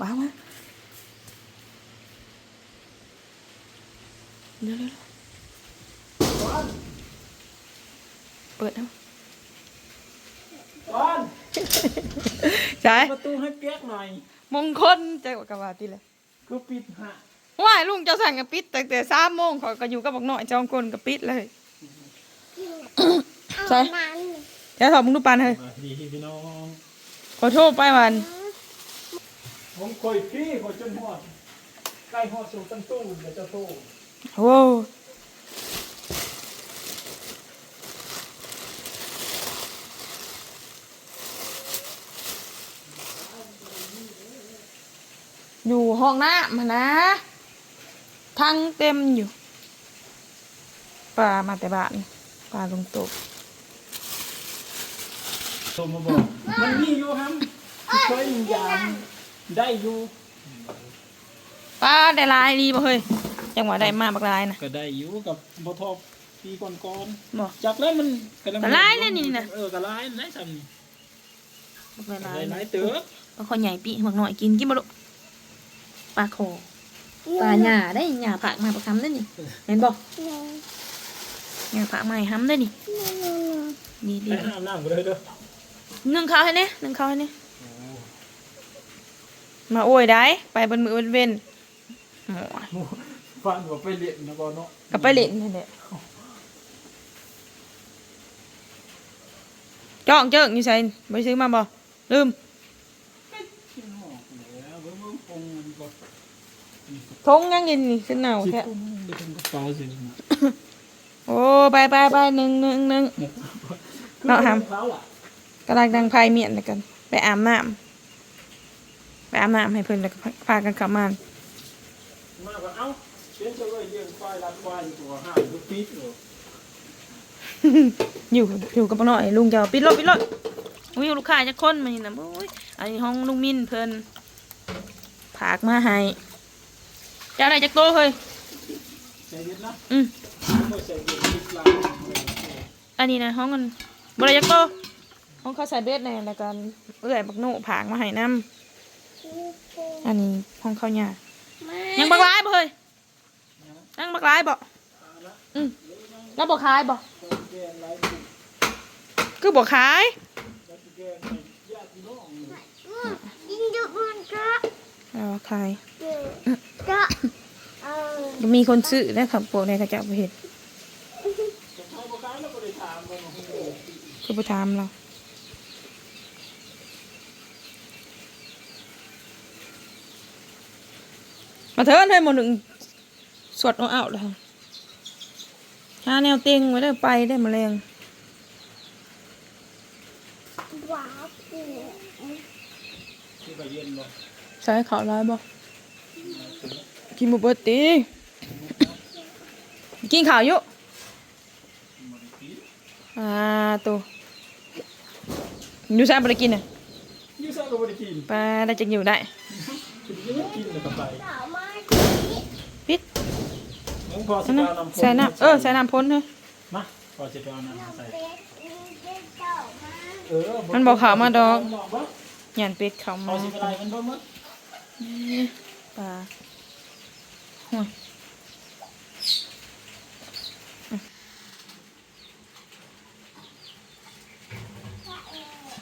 ว้าวมาเร็วเร็วเร็วเปิดเอาก่อนใช่ประตูให้เปียกหน่อย มงคลใจกว่ากะว่าติเลยคือปิดหะว่ายลุงเจ้าสั่งกับปิดตั้งแต่สามโมงขอยก็อยู่กับบักหน่อยจองคนกับปิดเลยใช่เดี๋ยวถอดมึงดูปันเฮ้ยดีพี่น้องขอโทษไปวัน ผมคอยพี่คอยจนหอดใกล้หอดสู่ตั้งตู้เดี๋ยวจะโตโอ้อยู่ห้องน้ำมานะ ทั้งเต็มอยู่ปลามาแต่บ้านปลาลงตกโทรมาบอก มันมีอยู่ครับช่วยยาม ได้อยู่ปลาได้หลายดีบ่เฮ้ยจังหวะได้มาบักหลายนะก็ได้อยู่กับบทอบปีก่อนบ่ๆจากแล้วมันกำลังก็หลายเลยนี่น่ะเออกระไรได้ซ้ำนี่บักหลายได้หๆลายเติบปลาคอใหญ่ปีบักหน่อยกินกินบ่ลูกปลาคอปลาหญ้าได้หญ้าผักมาประคำได้นี่เห็นบ่หญ้าผักมาให้ห้ำได้นี่ดีดีได้ห้ามน้ำก็เลยเด้อนึ่งข้าวให้เนี่ยนึ่งข้าวให้เนี่ย มาโอ้ยได้ไปบนมือบนเว้นหมอฟันว่าไปเรียนนะก่อนเนาะกับไปเล่นนี่นแหละจ้องเจิงอยู่ใส่ไปซื้อมาบ่ลืมกินหอกแล้วเบิ่งเบิ่งปงมันก็ทงยังกินนี่ขึ้นหนาวคิดแท้ตุ้มเดี๋ยวเป็นกระเป๋าสินะโอ้ไปไปไปหนึ่งหนึ่งหนึ่งเนาะครับเขาล่ะกำลังดังพายเมียนแล้วกัน ไปอาบน้ำไป อาบน้ำให้เพิ่นแล้วก็พากันกลับมานมาก็เอ้าเขียนจะไว้เลี้ยงควายรัดควายอยู่ตัวห้ามดูปิดอยู่อยู่อยู่กับป้าน้อยลุงจะเอาปิดรถปิดรถอุ้ยลูกค้าจะคนมานี่นะโอ้ยอันนี้ห้องลุงมินเพิ่นผากมาให้เจ้าอะไรจักโตเฮ้ยใจเย็นนะอืมไม่ใจเย็นปิดหลังอันนี้นะห้องกันบริจักโตห้องเขาใส่เบสในแล้วกันเอื้อยบักโน่ผากมาให้น้ำ อันนี้ห้องเขาเนี่ยยังบักร้ายบ่เฮ้ยยังบักร้ายบ่อืมแล้วบ่ขายบ่แกนไรคือบ่ขายแกนญาติพี่น้องยิงจุมันก็แล้วบ่ขายก็เออมีคนซื้อนะครับพวกในกระเจ้าบ่เห็นจะเข้าประกันแล้วก็ได้ถามมันโอ้โหคือบ่ถามเรา มาเถินให้หมดหนึ่งสวดเอาเอาเลยหาแนวเต็งไว้ได้อไปได้แมาแรงว้าวเนี่ยที่ก็เย็นบ่ใช้เขาร้ายบ่กินบุเบิดตีกินข้าวอยู่อ่าตัวอยู่ใช่บ่ได้กินน่ะยี่ซ่าก็บ่ได้กินปลาได้จังอยู่ได้กินยังกินเลยก็ไป สาวมา ปิด มึง พอสินั่นเอานะน้ำใส่น้ำเออใส่น้ำพ้นเฮ้ยมาพอสิเอาน้ำใส่เป็ดมีเป็ดเจ้ามาเออมันบอกเขามาดอกบอกบ่หยันเป็ดเขาพมาอสิอะไรมันบ่หมดปลาโอ้ย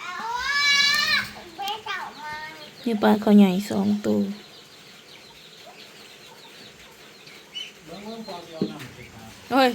เอาว่ะเป็ดเจ้ามานี่ปลาเขาใหญ่สองตัว เบิ่งเบิ่งพอสิเอาน้ำใส่ปาก เฮ้ย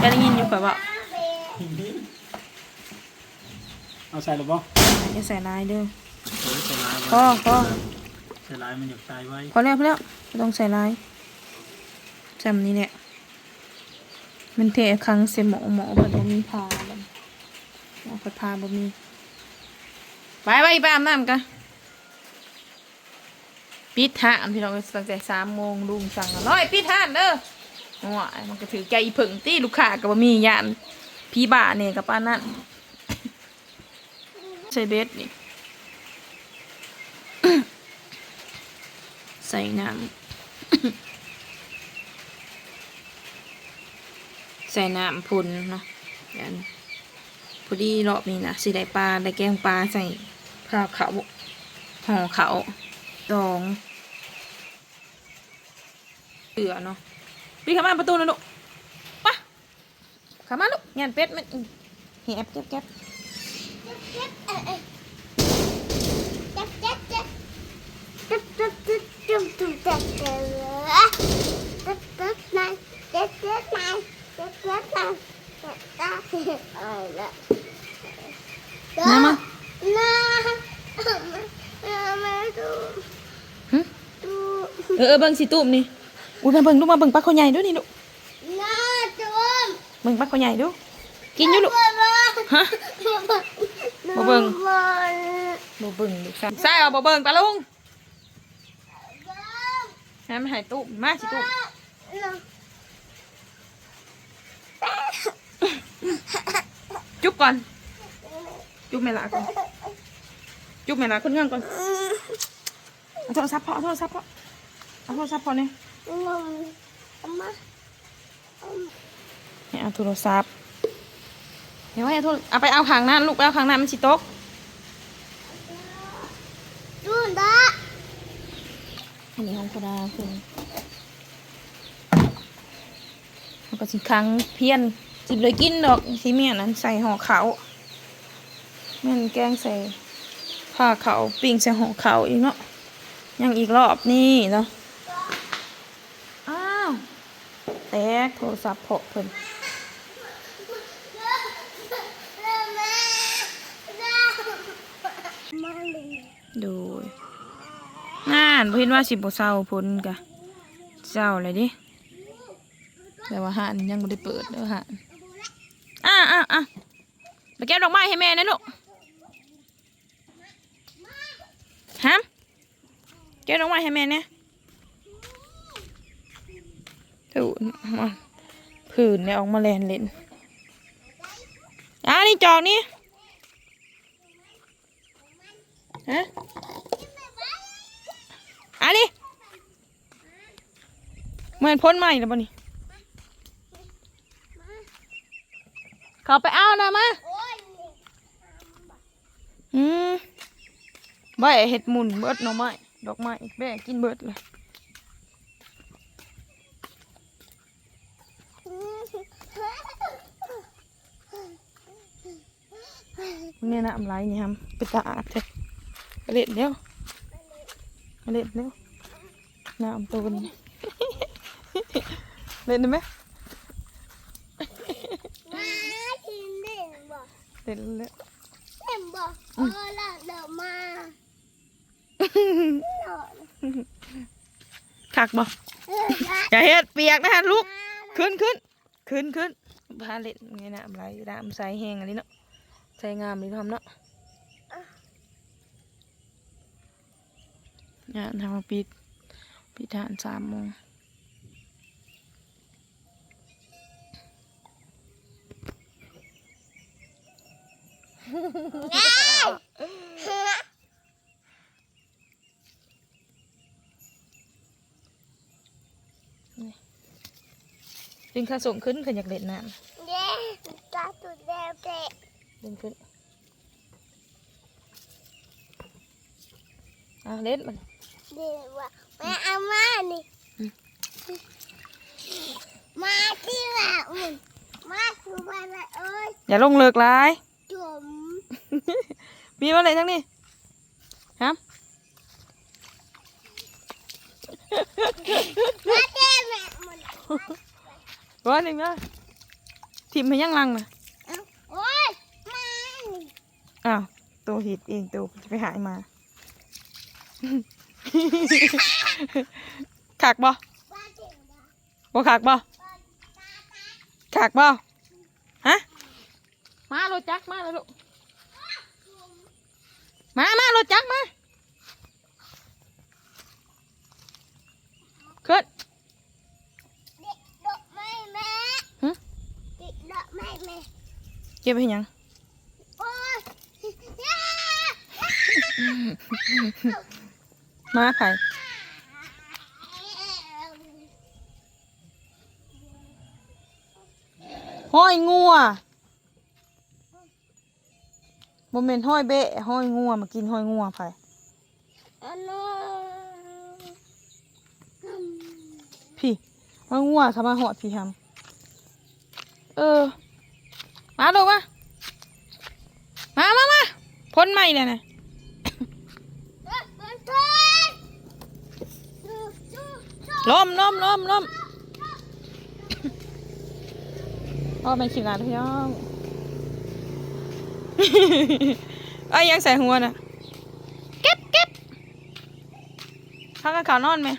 จะได้ยินอยู่ข่อยว่าเป็ดหินหินเอาใส่หรือบ่จะใส่ลายเด้อเออใส่ลายพอพอใส่ลายมันอยากใส่ไว้พอแล้วพอแล้วไม่ต้องใส่ลายจำนี่เนี่ยมันเทครั้งเสยหมอหมอแบบบ่มีพาแบบหมอผัดพาบ่มีไปไปไปอาบน้ำกันปิดห้านพี่น้องตั้งแต่สามโมงลุงสั่งร้อยปิดห้านเด้อ อ๋อมันก็ถือใจผึ่งตี้ลูกค้าก็บ่มียานพี่บ้าเนี่ยกับป้านั่นใส่เบสนี่ใส่น้ำใส่น้ำพุนเนาะยันพอดีรอบนี้นะสีได้ปลาได้แกงปลาใส่ผ้าเขาห่อเขาดองเกลือเนาะ ปีขามาประตูนะลูกปะขามาลูกงานเป็ดมันเหียบเก็บเก็บน้ำมาน้ำมาดูเออเบิ้งสีตุ้มนี่ อุ้ยมาเบิ่งดูมาเบิ่งปลาเขาใหญ่ดูนี่ลูกน้าจุ่มเบิ่งปลาเขาใหญ่ดูกินอยู่ลูกฮะบ่บ่เบิ่งบ่บ่เบิ่งลูกใส่เอาบ่เบิ่งปลาลุงให้มันใหายตูมมาสิตูมจุ๊บก่อน จุ๊บแม่ละก่อน จุ๊บแม่ละคนงานก่อนเอาโทรศัพท์พอเอาโทรศัพท์พอเอาโทรศัพท์พอเนี่ยมา ให้เอาโทรศัพท์ เดี๋ยวให้โทรเอาไปเอาข้างหน้าลูกไปเอาข้างหน้ามันสิตกดูดาอันนี้ของกระดาคุณแล้วก็สิครั้งเพี้ยนสิบเลยกินดอกสิเมียนั้นใส่ห่อเขาวแม่นแกงใส่ผ้าเขาวปิ้งใส่ห่อเขาวอีกเนาะยังอีกรอบนี่เนาะอ้าวแตก โทรศัพท์เพาะเพิ่นมาเลยโดยงานเพิ่นว่าสิบ่เศร้าพ้นกะเศร้าเลยดิแต่ว่าหานยังไม่ได้เปิดเด้อหานอะอะอะไปเก็บดอกไม้ให้แม่นะลูกฮะเก็บดอกไม้ให้แม่เนี่ย ถูมาผื่นเนี่ยออกมาแลนเล่นอะนี่จอกนี่ฮะอะนี่เหมือนพ้นใหม่แล้วป่นี่เขาไปเอานะมาอืมใบเห็ดหมุนเบิดหน่อไม้ดอกไม้แบ่กินเบิดเลย เนี่ยนะอำไรนี่ครับไปตาอาดเถอะไปเล่นเร็วไปเล่นเร็วน้ำตัวนี้เล่นได้ไหมมากินเด่นบ่เล่นแล้วเด่นบ่เออละเดี๋ยวมาหน่อยคักบ่เออละอย่าเฮ็ดเปียกนะฮะลูกมาขึ้นขึ้นขึ้นขึ้นพาเล่นไงนะอะไรดามใส่แห้งอันนี้เนาะ ใส่งามนี่ทำเนาะงานทำมาปิดปิดทานสามโมงดึงขาส่งขึ้นขึ้นอยากเล่นน้เย้ตาตุดแดงเตะำ ดึงขึ้นอะเล่นมันเดี๋ยวว่าแม่เอามานี่มาที่ละอุ่นมาคือมาละเอ้ยอย่าลงเลิกร้ายจุ่มมีมาเลยทั้งนี้ครับมาเต้แม่มันร้อยหนึ่งนะทิมให้ยังลังนะ เอาโอ้ยมานี่ อ้าวตัวหิดเองตัวจะไปหายมาขากบ่มาเต้นะบ่ขากบ่ขากบ่ฮะมาโรถจักรมาแล้วลูกมามารถจักรมาขึ้นเด็กดอกไม้แม่หึเด็กดอกไม้แม่เก็บไปยัง โอ้ยยา มาไผ่ห้อยงัวโมเมนห้อยเบะห้อยงัวมากินห้อยงัวไผ่อันนู้นพี่มางัวเขามหอดพี่ทำเออ มาดูมามามามาพ้นใหม่เลยนะ เอ้ยเอ้ยเอ้ยสู้สู้สู้ ล้มล้มล้มล้มพ่อไม่คิดนานพี่น้องไอ้ยังใส่หัวน่ะเก็บเก็บพักกับขาวนอนไหม